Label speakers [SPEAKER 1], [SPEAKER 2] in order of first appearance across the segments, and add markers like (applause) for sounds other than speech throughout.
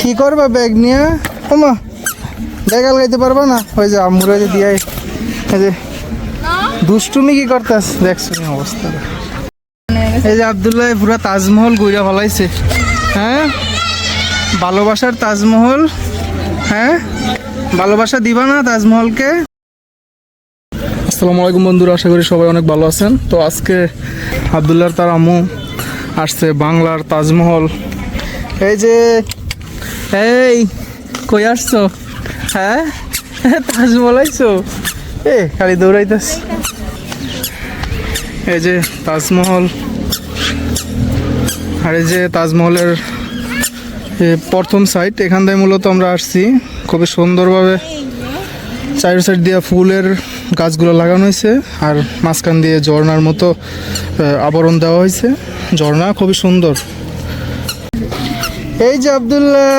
[SPEAKER 1] কি করবা ব্যাগ নিয়ে? ওমা ব্যাগ আলগাইতে পারবা না? ওই যে আম্মুরা যে দিয়ে এই যে দুষ্টুমি কি করতেস? দেখছ নি অবস্থা। এই যে আবদুল্লাহ পুরা তাজমহল ঘুরে ফলাইছে। হ্যাঁ? ভালোবাসার তাজমহল। হ্যাঁ? ভালোবাসা দিবা না তাজমহলকে? আসসালামু আলাইকুম বন্ধুরা, আশা করি সবাই অনেক ভালো আছেন। তো আজকে আবদুল্লাহর তার আম্মু আসছে বাংলার তাজমহল। এই যে এই, কই আসছো? হ্যাঁ? তাজমহল আইছো এ, খালি দৌড়াইতেছ। এই যে তাজমহল। আর এই যে তাজমহলের প্রথম সাইট এখান থেকে মূলত আমরা আসছি। খুবই সুন্দরভাবে চার সাইড দিয়ে ফুলের গাছগুলো লাগানো হয়েছে, আর মাঝখান দিয়ে ঝর্ণার মতো আবরণ দেওয়া হয়েছে। ঝর্ণা খুবই সুন্দর। এই যে আবদুল্লাহ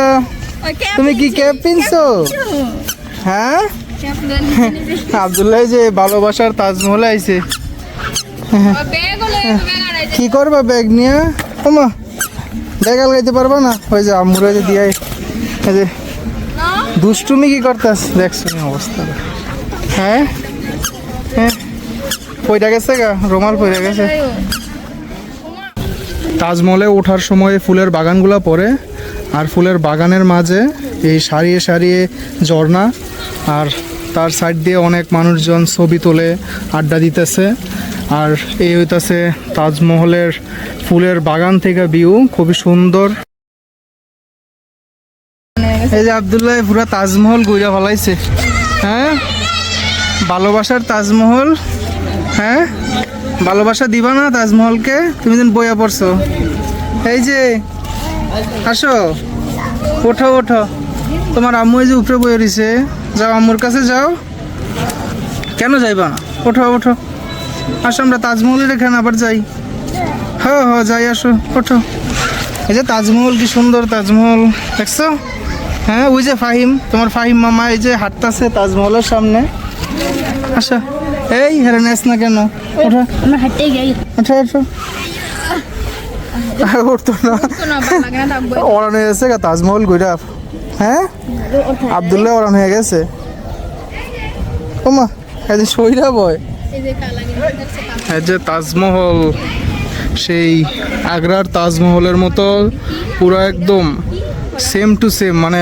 [SPEAKER 1] তুমি কি ক্যাপ পিনছো হ্যাঁ? (laughs) আবদুল্লাহ এই যে ভালোবাসার তাজমহল আইছে। কি করবা ব্যাগ নিয়ে? ওমা ব্যাগ আলগাইতে পারবা না? ওই যে আম্মুরা যে দিয়ে এই যে দুষ্টুমি কি করতেস দেখছ নি অবস্থা। হ্যাঁ? হ্যাঁ? পয়টা গেছে গা রোমাল পয়টা গেছে। তাজমহলে ওঠার সময় ফুলের বাগানগুলো পড়ে আর ফুলের বাগানের মাঝে এই সারিয়ে সারিয়ে ঝর্ণা, আর তার সাইড দিয়ে অনেক মানুষজন ছবি তোলে আড্ডা দিতেছে। আর এই হইতাছে তাজমহলের ফুলের বাগান থেকে ভিউ খুবই সুন্দর। এই যে আবদুল্লাহ পুরা তাজমহল ঘুরে ফলাইছে। হ্যাঁ? ভালোবাসার তাজমহল। হ্যাঁ? ভালোবাসা দিবা না তাজমহলকে? তুমি যেন বইয়া পড়ছো। এই যে আসো। ওঠো ওঠো। তোমার আম্মু এই যে উপরে বয়ে রয়েছে যাও আম্মুর কাছে যাও। কেন যাইবা? না ওঠো ওঠো। আসো আমরা তাজমহলের এখানে আবার যাই। হ্যাঁ হ্যাঁ যাই আসো ওঠো। এই যে তাজমহল কি সুন্দর তাজমহল। দেখছ? হ্যাঁ ওই যে ফাহিম তোমার ফাহিম মামা এই যে হাঁটতাছে তাজমহলের সামনে। আচ্ছা এই হেরে নেস না কেন? ওঠো।
[SPEAKER 2] আমরা হাঁটতে যাই।
[SPEAKER 1] ওঠো ওঠো। উঠতো না। হয়ে গেছে তাজমহল গুইরা হ্যাঁ? আবদুল্লাহ ওরান হয়ে গেছে। ওমা এই যে সইরা বয়।
[SPEAKER 2] এই যে
[SPEAKER 1] তাজমহল, সেই আগ্রার তাজমহলের মতো পুরো একদম সেম টু সেম মানে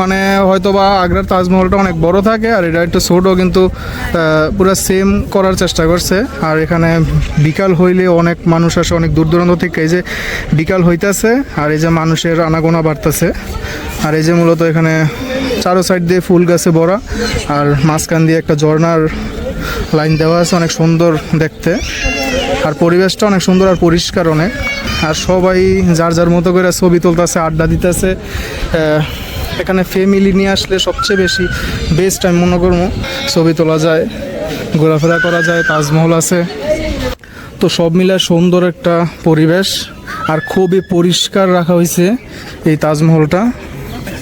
[SPEAKER 1] মানে হয়তো বা আগ্রার তাজমহলটা অনেক বড় থাকে আর এটা একটু ছোটো কিন্তু পুরো সেম করার চেষ্টা করছে। আর এখানে বিকাল হইলে অনেক মানুষ আসে, অনেক দূর দূরান্ত থেকে এই যে বিকাল হইতাছে আর এই যে মানুষের আনাগোনা বাড়তেছে। আর এই যে মূলত এখানে চারো সাইড দিয়ে ফুল গাছে ভরা আর মাঝখান দিয়ে একটা ঝর্ণার লাইন দেওয়া আছে অনেক সুন্দর দেখতে। আর পরিবেশটা অনেক সুন্দর আর পরিষ্কার অনেক। আর সবাই যার যার মতো করে ছবি তুলতেছে, আড্ডা দিতেছে এখানে ফ্যামিলি নিয়ে আসলে সবচেয়ে বেশি বেস্ট আমি মনে করব। ছবি তোলা যায়, ঘোরাফেরা করা যায়, তাজমহল আছে। তো সব মিলে সুন্দর একটা পরিবেশ আর খুবই পরিষ্কার রাখা হয়েছে এই তাজমহলটা।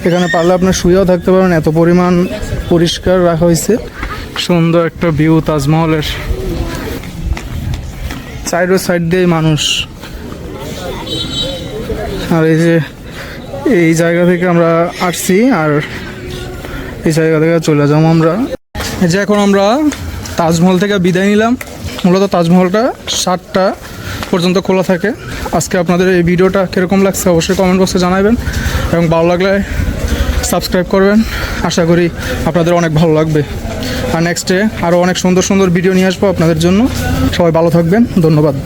[SPEAKER 1] এখানে পারলে আপনার শুয়েও থাকতে পারেন এত পরিমাণ পরিষ্কার রাখা হয়েছে। সুন্দর একটা ভিউ তাজমহলের। সাইডো সাইড দিয়ে মানুষ। আর এই যে এই জায়গা থেকে আমরা আসছি আর এই জায়গা থেকে চলে যাব আমরা। যে এখন আমরা তাজমহল থেকে বিদায় নিলাম। মূলত তাজমহলটা সাতটা পর্যন্ত খোলা থাকে। আজকে আপনাদের এই ভিডিওটা কীরকম লাগছে অবশ্যই কমেন্ট বক্সে জানাবেন এবং ভালো লাগলে সাবস্ক্রাইব করবেন। আশা করি আপনাদের অনেক ভালো লাগবে। আর নেক্সটে আরও অনেক সুন্দর সুন্দর ভিডিও নিয়ে আসব আপনাদের জন্য। সবাই ভালো থাকবেন। ধন্যবাদ।